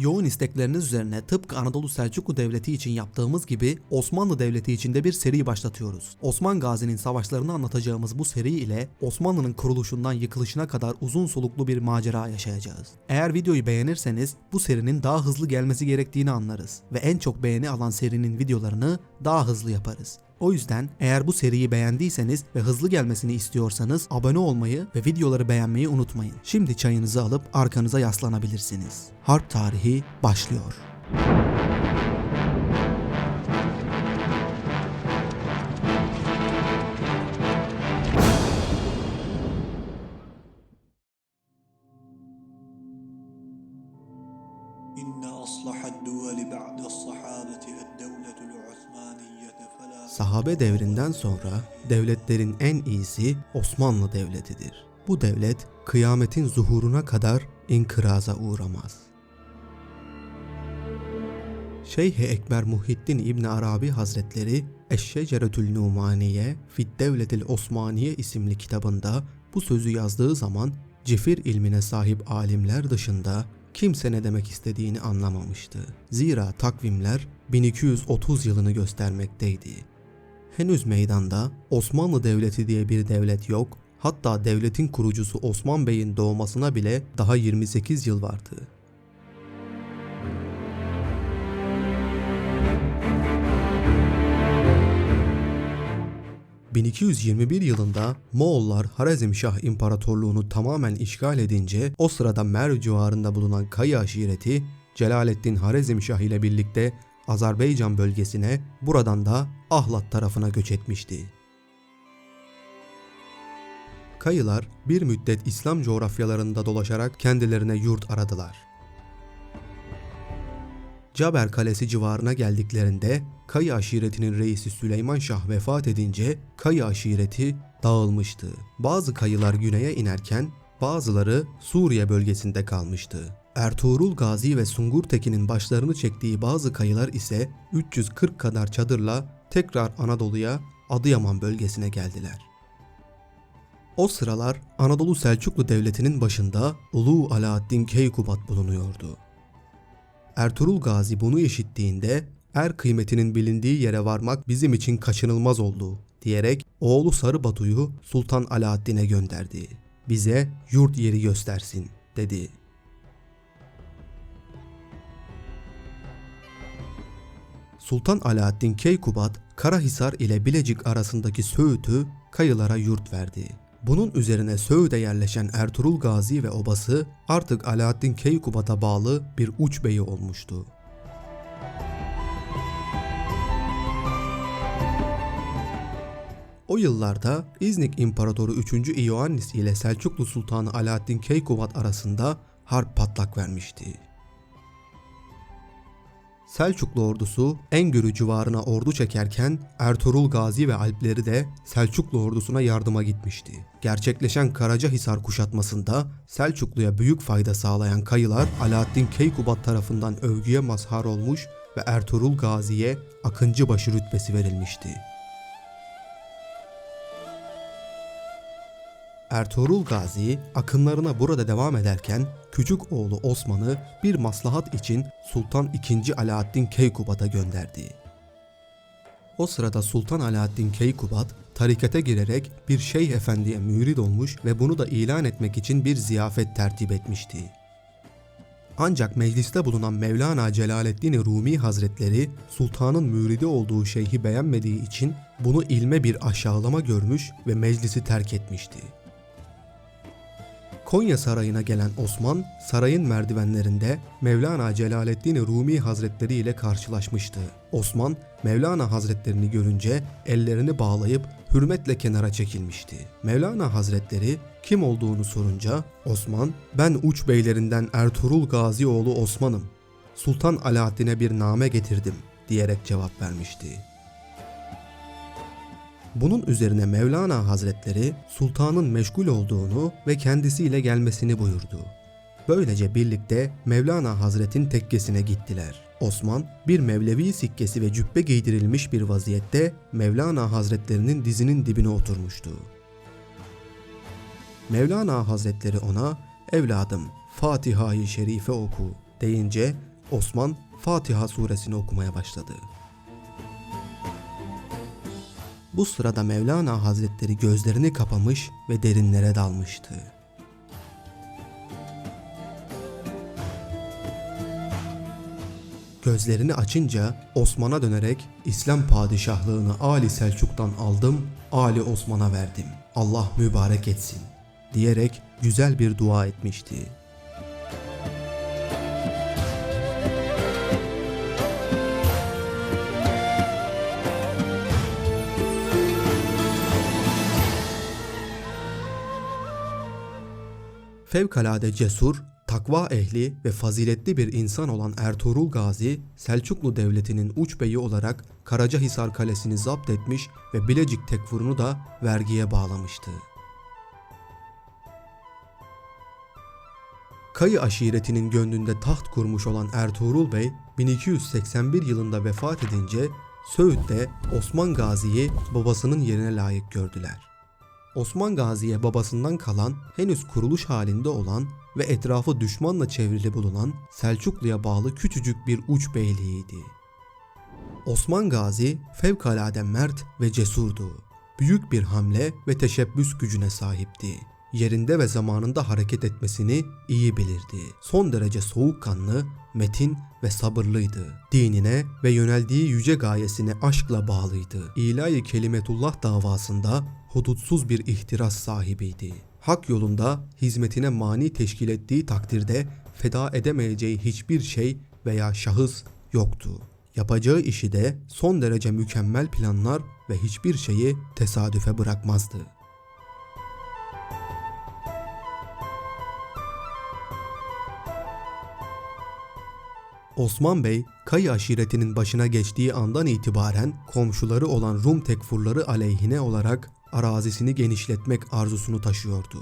Yoğun istekleriniz üzerine tıpkı Anadolu Selçuklu Devleti için yaptığımız gibi Osmanlı Devleti için de bir seri başlatıyoruz. Osman Gazi'nin savaşlarını anlatacağımız bu seri ile Osmanlı'nın kuruluşundan yıkılışına kadar uzun soluklu bir macera yaşayacağız. Eğer videoyu beğenirseniz bu serinin daha hızlı gelmesi gerektiğini anlarız ve en çok beğeni alan serinin videolarını daha hızlı yaparız. O yüzden eğer bu seriyi beğendiyseniz ve hızlı gelmesini istiyorsanız abone olmayı ve videoları beğenmeyi unutmayın. Şimdi çayınızı alıp arkanıza yaslanabilirsiniz. Harp tarihi başlıyor. Devrinden sonra devletlerin en iyisi Osmanlı Devleti'dir. Bu devlet kıyametin zuhuruna kadar inkıraza uğramaz. Şeyh Ekber Muhittin İbn Arabi Hazretleri Eşşeceretül Numaniye Fid Devletil Osmaniye isimli kitabında bu sözü yazdığı zaman cifir ilmine sahip alimler dışında kimse ne demek istediğini anlamamıştı. Zira takvimler 1230 yılını göstermekteydi. Henüz meydanda Osmanlı Devleti diye bir devlet yok, hatta devletin kurucusu Osman Bey'in doğmasına bile daha 28 yıl vardı. ...1221 yılında Moğollar Harazmşah İmparatorluğunu tamamen işgal edince o sırada Merv civarında bulunan Kayı aşireti Celaleddin Harazmşah ile birlikte Azerbaycan bölgesine buradan da Ahlat tarafına göç etmişti. Kayılar bir müddet İslam coğrafyalarında dolaşarak kendilerine yurt aradılar. Caber Kalesi civarına geldiklerinde Kayı aşiretinin reisi Süleyman Şah vefat edince Kayı aşireti dağılmıştı. Bazı kayılar güneye inerken bazıları Suriye bölgesinde kalmıştı. Ertuğrul Gazi ve Sungur Tekin'in başlarını çektiği bazı kayılar ise 340 kadar çadırla tekrar Anadolu'ya Adıyaman bölgesine geldiler. O sıralar Anadolu Selçuklu Devleti'nin başında Ulu Alaaddin Keykubat bulunuyordu. Ertuğrul Gazi bunu işittiğinde er kıymetinin bilindiği yere varmak bizim için kaçınılmaz oldu diyerek oğlu Sarı Batu'yu Sultan Alaaddin'e gönderdi. Bize yurt yeri göstersin dedi. Sultan Alaaddin Keykubat, Karahisar ile Bilecik arasındaki Söğüt'ü kayılara yurt verdi. Bunun üzerine Söğüt'e yerleşen Ertuğrul Gazi ve obası artık Alaaddin Keykubat'a bağlı bir uç beyi olmuştu. O yıllarda İznik İmparatoru 3. İoannis ile Selçuklu Sultanı Alaaddin Keykubat arasında harp patlak vermişti. Selçuklu ordusu Engürü civarına ordu çekerken Ertuğrul Gazi ve Alpleri de Selçuklu ordusuna yardıma gitmişti. Gerçekleşen Karacahisar kuşatmasında Selçuklu'ya büyük fayda sağlayan kayılar Alaaddin Keykubat tarafından övgüye mazhar olmuş ve Ertuğrul Gazi'ye Akıncıbaşı rütbesi verilmişti. Ertuğrul Gazi akınlarına burada devam ederken küçük oğlu Osman'ı bir maslahat için Sultan II. Alaaddin Keykubat'a gönderdi. O sırada Sultan Alaaddin Keykubat tarikate girerek bir şeyh efendiye mürid olmuş ve bunu da ilan etmek için bir ziyafet tertip etmişti. Ancak mecliste bulunan Mevlana Celaleddin Rumi Hazretleri sultanın müridi olduğu şeyhi beğenmediği için bunu ilme bir aşağılama görmüş ve meclisi terk etmişti. Konya Sarayı'na gelen Osman, sarayın merdivenlerinde Mevlana Celaleddin Rumi Hazretleri ile karşılaşmıştı. Osman, Mevlana Hazretlerini görünce ellerini bağlayıp hürmetle kenara çekilmişti. Mevlana Hazretleri kim olduğunu sorunca Osman, ben uç beylerinden Ertuğrul Gazi oğlu Osman'ım. Sultan Alaaddin'e bir name getirdim diyerek cevap vermişti. Bunun üzerine Mevlana Hazretleri sultanın meşgul olduğunu ve kendisiyle gelmesini buyurdu. Böylece birlikte Mevlana Hazret'in tekkesine gittiler. Osman bir Mevlevi sikkesi ve cübbe giydirilmiş bir vaziyette Mevlana Hazretlerinin dizinin dibine oturmuştu. Mevlana Hazretleri ona evladım Fatiha-i Şerife oku deyince Osman Fatiha suresini okumaya başladı. Bu sırada Mevlana Hazretleri gözlerini kapamış ve derinlere dalmıştı. Gözlerini açınca Osman'a dönerek İslam padişahlığını Ali Selçuk'tan aldım, Ali Osman'a verdim. Allah mübarek etsin diyerek güzel bir dua etmişti. Fevkalade cesur, takva ehli ve faziletli bir insan olan Ertuğrul Gazi, Selçuklu Devleti'nin uç beyi olarak Karacahisar Kalesi'ni zapt etmiş ve Bilecik Tekfuru'nu da vergiye bağlamıştı. Kayı aşiretinin gönlünde taht kurmuş olan Ertuğrul Bey 1281 yılında vefat edince Söğüt'te Osman Gazi'yi babasının yerine layık gördüler. Osman Gazi'ye babasından kalan henüz kuruluş halinde olan ve etrafı düşmanla çevrili bulunan Selçuklu'ya bağlı küçücük bir uç beyliğiydi. Osman Gazi fevkalade mert ve cesurdu. Büyük bir hamle ve teşebbüs gücüne sahipti. Yerinde ve zamanında hareket etmesini iyi bilirdi. Son derece soğukkanlı, metin ve sabırlıydı. Dinine ve yöneldiği yüce gayesine aşkla bağlıydı. İlahi kelimetullah davasında hudutsuz bir ihtiras sahibiydi. Hak yolunda hizmetine mani teşkil ettiği takdirde feda edemeyeceği hiçbir şey veya şahıs yoktu. Yapacağı işi de son derece mükemmel planlar ve hiçbir şeyi tesadüfe bırakmazdı. Osman Bey, Kayı aşiretinin başına geçtiği andan itibaren komşuları olan Rum tekfurları aleyhine olarak arazisini genişletmek arzusunu taşıyordu.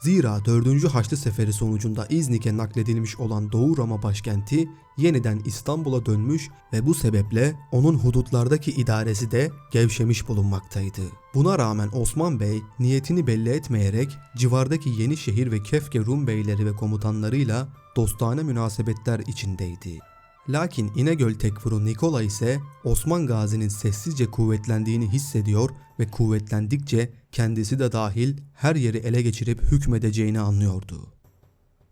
Zira 4. Haçlı Seferi sonucunda İznik'e nakledilmiş olan Doğu Roma başkenti yeniden İstanbul'a dönmüş ve bu sebeple onun hudutlardaki idaresi de gevşemiş bulunmaktaydı. Buna rağmen Osman Bey niyetini belli etmeyerek civardaki Yenişehir ve Kefke Rum beyleri ve komutanlarıyla dostane münasebetler içindeydi. Lakin İnegöl Tekfuru Nikola ise Osman Gazi'nin sessizce kuvvetlendiğini hissediyor ve kuvvetlendikçe kendisi de dahil her yeri ele geçirip hükmedeceğini anlıyordu.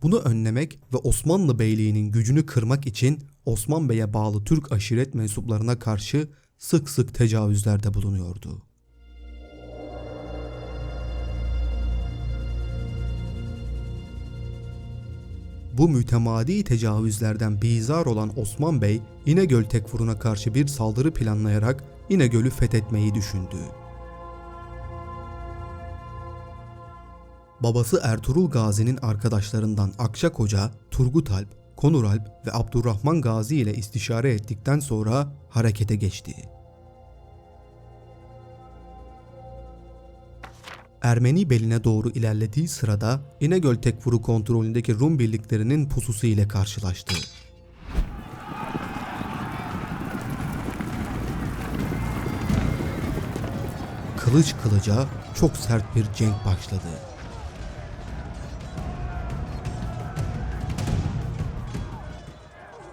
Bunu önlemek ve Osmanlı Beyliği'nin gücünü kırmak için Osman Bey'e bağlı Türk aşiret mensuplarına karşı sık sık tecavüzlerde bulunuyordu. Bu mütemadi tecavüzlerden bizar olan Osman Bey İnegöl Tekfuru'na karşı bir saldırı planlayarak İnegöl'ü fethetmeyi düşündü. Babası Ertuğrul Gazi'nin arkadaşlarından Akçakoca, Turgut Alp, Konur Alp ve Abdurrahman Gazi ile istişare ettikten sonra harekete geçti. Ermeni beline doğru ilerlediği sırada İnegöl Tekfuru kontrolündeki Rum birliklerinin pususu ile karşılaştı. Kılıç kılıca çok sert bir cenk başladı.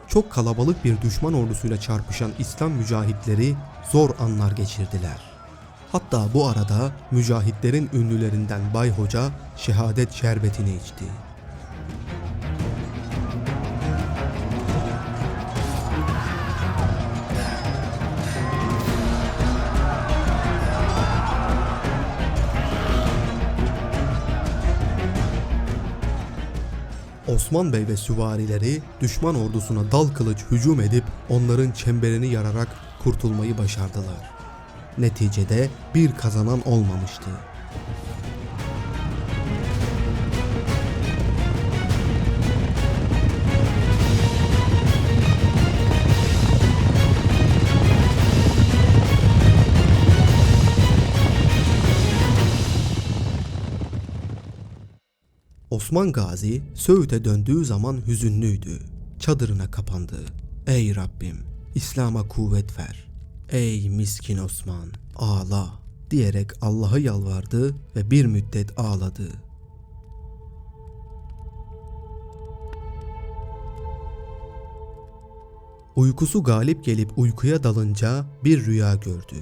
Çok kalabalık bir düşman ordusuyla çarpışan İslam mücahitleri zor anlar geçirdiler. Hatta bu arada mücahitlerin ünlülerinden Bay Hoca şehadet şerbetini içti. Osman Bey ve süvarileri düşman ordusuna dal kılıç hücum edip onların çemberini yararak kurtulmayı başardılar. Neticede bir kazanan olmamıştı. Osman Gazi Söğüt'e döndüğü zaman hüzünlüydü. Çadırına kapandı. Ey Rabbim, İslam'a kuvvet ver. Ey miskin Osman, ağla diyerek Allah'a yalvardı ve bir müddet ağladı. Uykusu galip gelip uykuya dalınca bir rüya gördü.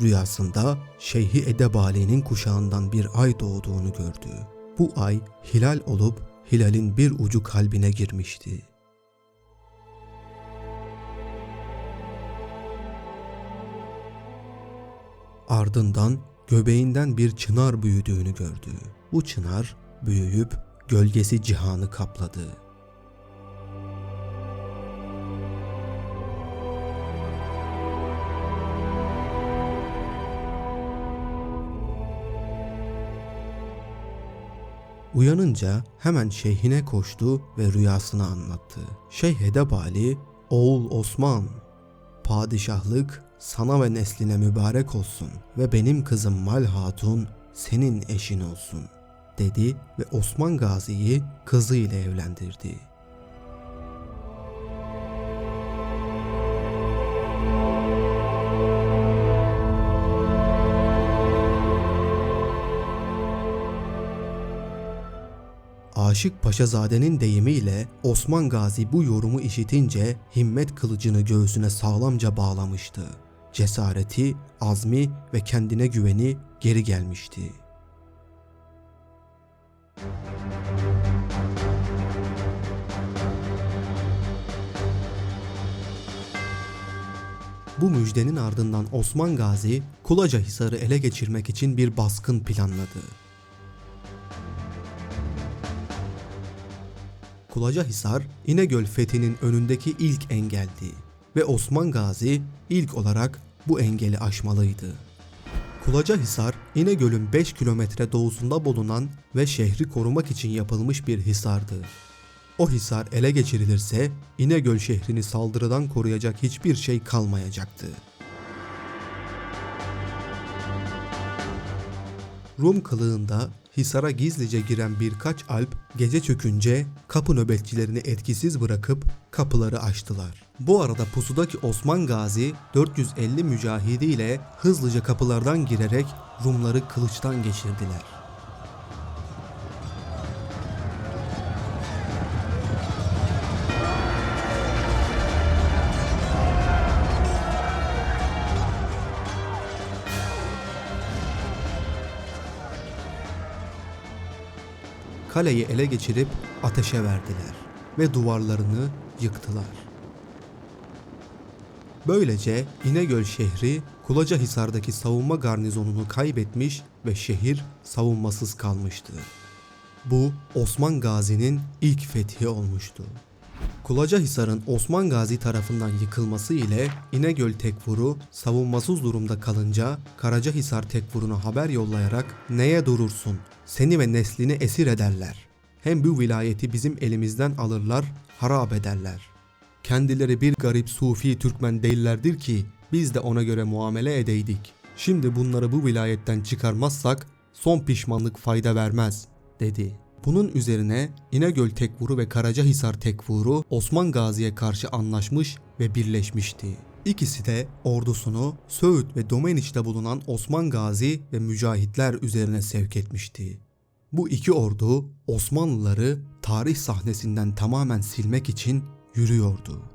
Rüyasında Şeyhi Edebali'nin kuşağından bir ay doğduğunu gördü. Bu ay hilal olup hilalin bir ucu kalbine girmişti. Ardından göbeğinden bir çınar büyüdüğünü gördü. Bu çınar büyüyüp gölgesi cihanı kapladı. Uyanınca hemen şeyhine koştu ve rüyasını anlattı. Şeyh Edebali, oğul Osman, padişahlık sana ve nesline mübarek olsun ve benim kızım Mal Hatun senin eşin olsun dedi ve Osman Gazi'yi kızı ile evlendirdi. Aşık Paşazade'nin deyimiyle Osman Gazi bu yorumu işitince himmet kılıcını göğsüne sağlamca bağlamıştı. Cesareti, azmi ve kendine güveni geri gelmişti. Bu müjdenin ardından Osman Gazi Kulaca Hisarı ele geçirmek için bir baskın planladı. Kulacahisar, İnegöl fethinin önündeki ilk engeldi ve Osman Gazi ilk olarak bu engeli aşmalıydı. Kulacahisar, İnegöl'ün 5 kilometre doğusunda bulunan ve şehri korumak için yapılmış bir hisardı. O hisar ele geçirilirse İnegöl şehrini saldırıdan koruyacak hiçbir şey kalmayacaktı. Rum kılığında Hisar'a gizlice giren birkaç alp gece çökünce kapı nöbetçilerini etkisiz bırakıp kapıları açtılar. Bu arada pusudaki Osman Gazi 450 mücahidiyle hızlıca kapılardan girerek Rumları kılıçtan geçirdiler. Kaleyi ele geçirip ateşe verdiler ve duvarlarını yıktılar. Böylece İnegöl şehri Kulacahisar'daki savunma garnizonunu kaybetmiş ve şehir savunmasız kalmıştı. Bu Osman Gazi'nin ilk fethi olmuştu. Kulacahisar'ın Osman Gazi tarafından yıkılması ile İnegöl Tekfuru savunmasız durumda kalınca Karacahisar Tekfuru'na haber yollayarak neye durursun seni ve neslini esir ederler. Hem bu vilayeti bizim elimizden alırlar harap ederler. Kendileri bir garip sufi Türkmen değillerdir ki biz de ona göre muamele edeydik. Şimdi bunları bu vilayetten çıkarmazsak son pişmanlık fayda vermez dedi. Bunun üzerine İnegöl Tekfuru ve Karacahisar Tekfuru Osman Gazi'ye karşı anlaşmış ve birleşmişti. İkisi de ordusunu Söğüt ve Domeniç'te bulunan Osman Gazi ve mücahitler üzerine sevk etmişti. Bu iki ordu Osmanlıları tarih sahnesinden tamamen silmek için yürüyordu.